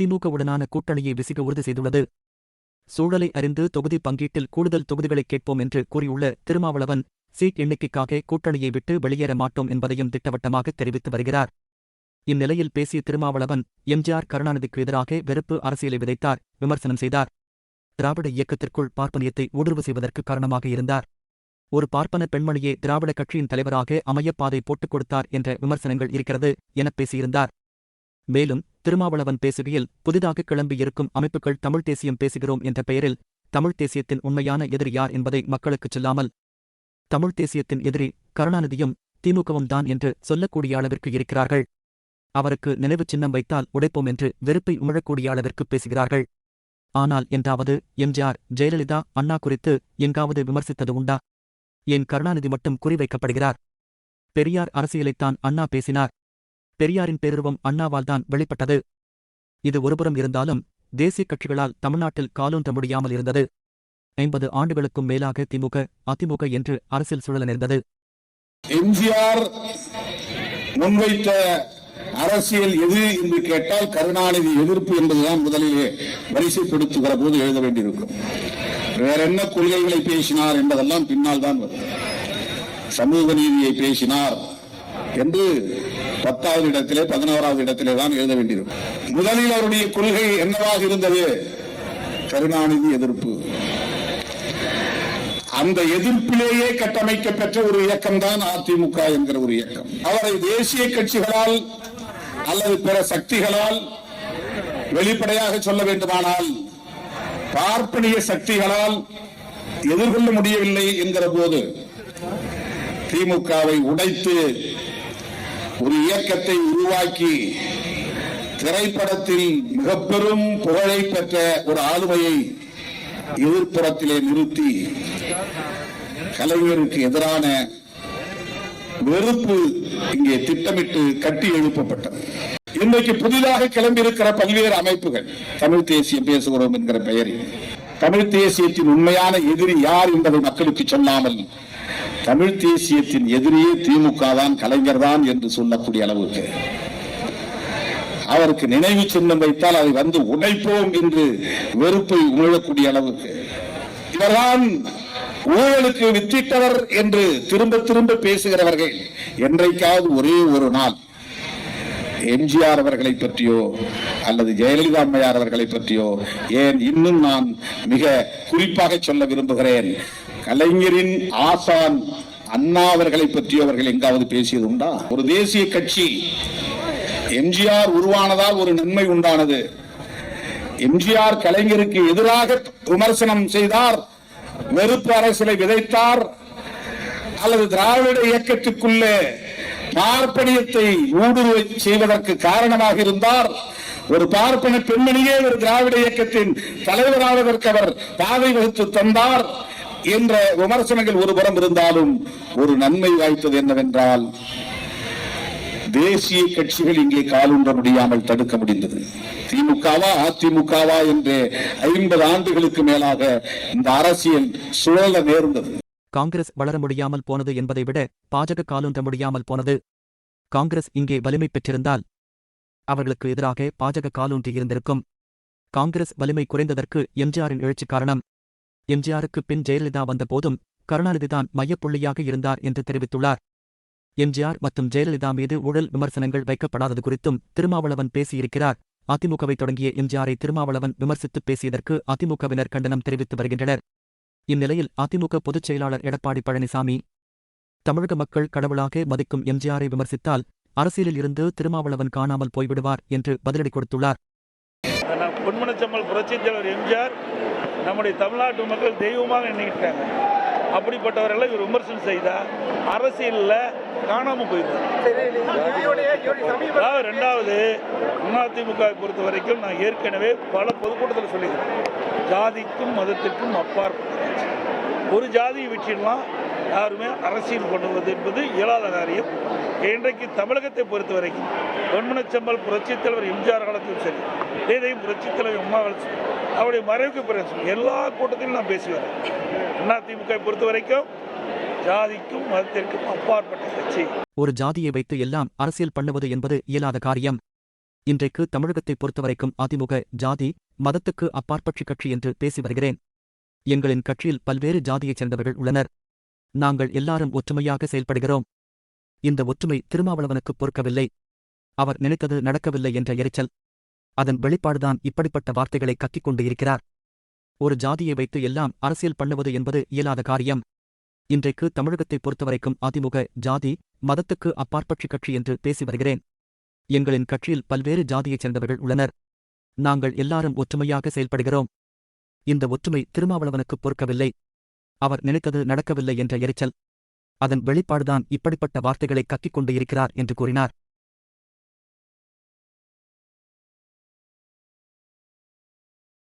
திமுகவுடனான கூட்டணியை விசிக உறுதி செய்துள்ளது. சூழலை அறிந்து தொகுதி பங்கீட்டில் கூடுதல் தொகுதிகளை கேட்போம் என்று கூறியுள்ள திருமாவளவன் சீட் எண்ணிக்கைக்காக கூட்டணியை விட்டு வெளியேற மாட்டோம் என்பதையும் திட்டவட்டமாக தெரிவித்து வருகிறார். இந்நிலையில் பேசிய திருமாவளவன் எம்ஜிஆர் கருணாநிதிக்கு எதிராக வெறுப்பு அரசியலை விதைத்தார் விமர்சனம் செய்தார். திராவிட இயக்கத்திற்குள் பார்ப்பனியத்தை ஊடுருவு செய்வதற்கு காரணமாக இருந்தார். ஒரு பார்ப்பன பெண்மணியே திராவிட கட்சியின் தலைவராக அமையப்பாதை போட்டுக் கொடுத்தார் என்ற விமர்சனங்கள் இருக்கிறது எனப் பேசியிருந்தார். மேலும் திருமாவளவன் பேசுகையில் புதிதாக கிளம்பியிருக்கும் அமைப்புகள் தமிழ் தேசியம் பேசுகிறோம் என்ற பெயரில் தமிழ் தேசியத்தின் உண்மையான எதிரி யார் என்பதை மக்களுக்குச் சொல்லாமல் தமிழ் தேசியத்தின் எதிரி கருணாநிதியும் திமுகவும் தான் என்று சொல்லக்கூடிய அளவிற்கு இருக்கிறார்கள். அவருக்கு நினைவுச் சின்னம் வைத்தால் உடைப்போம் என்று வெறுப்பை உமிழக்கூடிய அளவிற்கு பேசுகிறார்கள். ஆனால் என்றாவது எம்ஜிஆர் ஜெயலலிதா அண்ணா குறித்து எங்காவது விமர்சித்தது உண்டா? ஏன் கருணாநிதி மட்டும் குறிவைக்கப்படுகிறார். பெரியார் அரசியலைத்தான் அண்ணா பேசினார். பெரியாரின் பேருருவம் அண்ணாவால்தான் வெளிப்பட்டது. இது ஒருபுறம் இருந்தாலும் தேசிய கட்சிகளால் தமிழ்நாட்டில் காலூன்ற முடியாமல் இருந்தது. ஐம்பது ஆண்டுகளுக்கும் மேலாக திமுக அதிமுக என்று அரசியல் சுழல நேர்ந்தது. எம்ஜிஆர் முன்வைத்த அரசியல் எது என்று கேட்டால் கருணாநிதி எதிர்ப்பு என்பதுதான் முதலிலே வரிசைப்படுத்துகிற போது எழுத வேண்டியிருக்கும். வேற என்ன கொள்கைகளை பேசினார் என்பதெல்லாம் பின்னால் தான் வரும். சமூக நீதியை பேசினார் என்று பத்தாவது இடத்திலே பதினோராவது இடத்திலே தான் எழுத வேண்டியிருக்கும் முதலில் அவருடைய கொள்கை என்னவாக இருந்தது? கருணாநிதி எதிர்ப்பு. அந்த எதிர்ப்பிலேயே கட்டமைக்கப்பெற்ற ஒரு இயக்கம் தான் அதிமுக என்கிற ஒரு இயக்கம். அவரை தேசிய கட்சிகளால் அல்லது பிற சக்திகளால் வெளிப்படையாக சொல்ல வேண்டுமானால் பார்ப்பனிய சக்திகளால் எதிர்கொள்ள முடியவில்லை என்கிற போது திமுகவை உடைத்து ஒரு இயக்கத்தை உருவாக்கி திரைப்படத்தில் மிக பெரும் புகழை பெற்ற ஒரு ஆளுமையை எதிர்ப்புறத்திலே நிறுத்தி கலைஞருக்கு எதிரான வெறுப்பு இங்கே திட்டமிட்டு கட்டி எழுப்பப்பட்டது. இன்றைக்கு புதிதாக கிளம்பியிருக்கிற பல்வேறு அமைப்புகள் தமிழ் தேசியம் பேசுகிறோம் என்கிற பெயரில். தமிழ் தேசியத்தின் உண்மையான எதிரி யார் என்பதை மக்களுக்கு சொல்லாமல் தமிழ் தேசியத்தின் எதிரியே திமுக தான் கலைஞர் தான் என்று சொல்லக்கூடிய அளவுக்கு. அவருக்கு நினைவு சின்னம் வைத்தால் அதை வந்து உடைப்போம் என்று வெறுப்பை உணரக்கூடிய அளவுக்கு. இவர்தான் ஊழலுக்கு வித்திட்டவர் என்று திரும்ப திரும்ப பேசுகிறவர்கள். என்றைக்காவது ஒரே ஒரு நாள். எம்ஜிஆர் அவர்களை பற்றியோ அல்லது ஜெயலலிதா அம்மையார் அவர்களை பற்றியோ ஏன் இன்னும் நான் மிக குறிப்பாக சொல்ல விரும்புகிறேன்? கலைஞரின் ஆசான் அண்ணா அவர்களை பற்றியோ அவர்கள் எங்காவது பேசியது உண்டா? ஒரு தேசிய கட்சி எம்ஜிஆர் உருவானதால் ஒரு நன்மை உண்டானது. எம்ஜிஆர் கலைஞருக்கு எதிராக விமர்சனம் செய்தார் வெறுப்பு அரசியலை விதைத்தார் அல்லது திராவிட இயக்கத்துக்குள்ளே பார்ப்பனியத்தை ஊடுருவ செய்வதற்கு காரணமாக இருந்தார். ஒரு பார்ப்பன பெண்மணியே ஒரு திராவிட இயக்கத்தின் தலைவராவதற்கு அவர் பாதை வகுத்து தந்தார் என்ற விமர்சனங்கள் ஒரு புறம் இருந்தாலும் ஒரு நன்மை வாய்த்தது என்னவென்றால் தேசிய கட்சிகள் இங்கே காலூன்ற முடியாமல் தடுக்க முடிந்தது. திமுகவா அதிமுகவா என்று ஐம்பது ஆண்டுகளுக்கு மேலாக இந்த அரசியல் சுழல நேர்ந்தது. காங்கிரஸ் வளர முடியாமல் போனது என்பதை விட பாஜக காலூன்ற முடியாமல் போனது. காங்கிரஸ் இங்கே வலிமை பெற்றிருந்தால் அவர்களுக்கு எதிராக பாஜக காலூன்றி இருந்திருக்கும். காங்கிரஸ் வலிமை குறைந்ததற்கு எம்ஜிஆரின் எழுச்சி காரணம். எம்ஜிஆருக்கு பின் ஜெயலலிதா வந்தபோதும் கருணாநிதிதான் மையப்புள்ளியாக இருந்தார் என்று தெரிவித்துள்ளார். எம்ஜிஆர் மற்றும் ஜெயலலிதா மீது ஊழல் விமர்சனங்கள் வைக்கப்படாதது குறித்தும் திருமாவளவன் பேசியிருக்கிறார். அதிமுகவை தொடங்கிய எம்ஜிஆரை திருமாவளவன் விமர்சித்து பேசியதற்கு அதிமுகவினர் கண்டனம் தெரிவித்து வருகின்றனர். இந்நிலையில் அதிமுக பொதுச் செயலாளர் எடப்பாடி பழனிசாமி தமிழக மக்கள் கடவுளாக மதிக்கும் எம்ஜிஆரை விமர்சித்தால் அரசியலில் இருந்து திருமாவளவன் காணாமல் போய்விடுவார் என்று பதிலடி கொடுத்துள்ளார். பொன்மனச்சம்மல் புரட்சித் தலைவர் எம்ஜிஆர் நம்முடைய தமிழ்நாட்டு மக்கள் தெய்வமாக எண்ணிக்கிட்டாங்க அப்படிப்பட்டவர்களை இவர் விமர்சனம் செய்தார் அரசியலில் காணாமல் போயிருந்தார் ரெண்டாவது அதிமுக பொறுத்த வரைக்கும் நான் ஏற்கனவே பல பொதுக்கூட்டத்தில் சொல்லியிருக்கேன். ஜாதிக்கும் மதத்திற்கும் அப்பாற்பட்டு ஒரு ஜாதியை வச்சிடலாம் யாருமே அரசியல் பண்ணுவது என்பது இயலாத காரியம். இன்றைக்கு தமிழகத்தை பொறுத்த வரைக்கும் பொன்மனச்சம்பல் புரட்சித் தலைவர் எம்ஜிஆர் காலத்திலும் சரி இதையும் புரட்சித் தலைவர் அம்மா சரி, அவருடைய மறைவுக்கு பிறகு எல்லா கூட்டத்திலும் நான் பேசி வரேன். அதிமுக பொறுத்த வரைக்கும் ஜாதிக்கும் மதத்திற்கும் அப்பாற்பட்ட கட்சி. ஒரு ஜாதியை வைத்து எல்லாம் அரசியல் பண்ணுவது என்பது இயலாத காரியம். இன்றைக்கு தமிழகத்தை பொறுத்தவரைக்கும் அதிமுக ஜாதி மதத்துக்கு அப்பாற்பட்சி கட்சி என்று பேசி வருகிறேன். எங்களின் கட்சியில் பல்வேறு ஜாதியைச் சேர்ந்தவர்கள் உள்ளனர். நாங்கள் எல்லாரும் ஒற்றுமையாக செயல்படுகிறோம். இந்த ஒற்றுமை திருமாவளவனுக்கு பொறுக்கவில்லை. அவர் நினைத்தது நடக்கவில்லை என்ற எரிச்சல். அதன் வெளிப்பாடுதான் இப்படிப்பட்ட வார்த்தைகளை கத்திக் கொண்டு இருக்கிறார் ஒரு ஜாதியை வைத்து எல்லாம் அரசியல் பண்ணுவது என்பது இயலாத காரியம். இன்றைக்கு தமிழகத்தை பொறுத்தவரைக்கும் அதிமுக ஜாதி மதத்துக்கு அப்பாற்பட்சி கட்சி என்று பேசி வருகிறேன். எங்களின் கட்சியில் பல்வேறு ஜாதியைச் சேர்ந்தவர்கள் உள்ளனர். நாங்கள் எல்லாரும் ஒற்றுமையாக செயல்படுகிறோம். இந்த ஒற்றுமை திருமாவளவனுக்கு பொறுக்கவில்லை. அவர் நினைத்தது நடக்கவில்லை என்ற எரிச்சல். அதன் வெளிப்பாடுதான் இப்படிப்பட்ட வார்த்தைகளை கக்கிக்கொண்டு இருக்கிறார் என்று கூறினார்.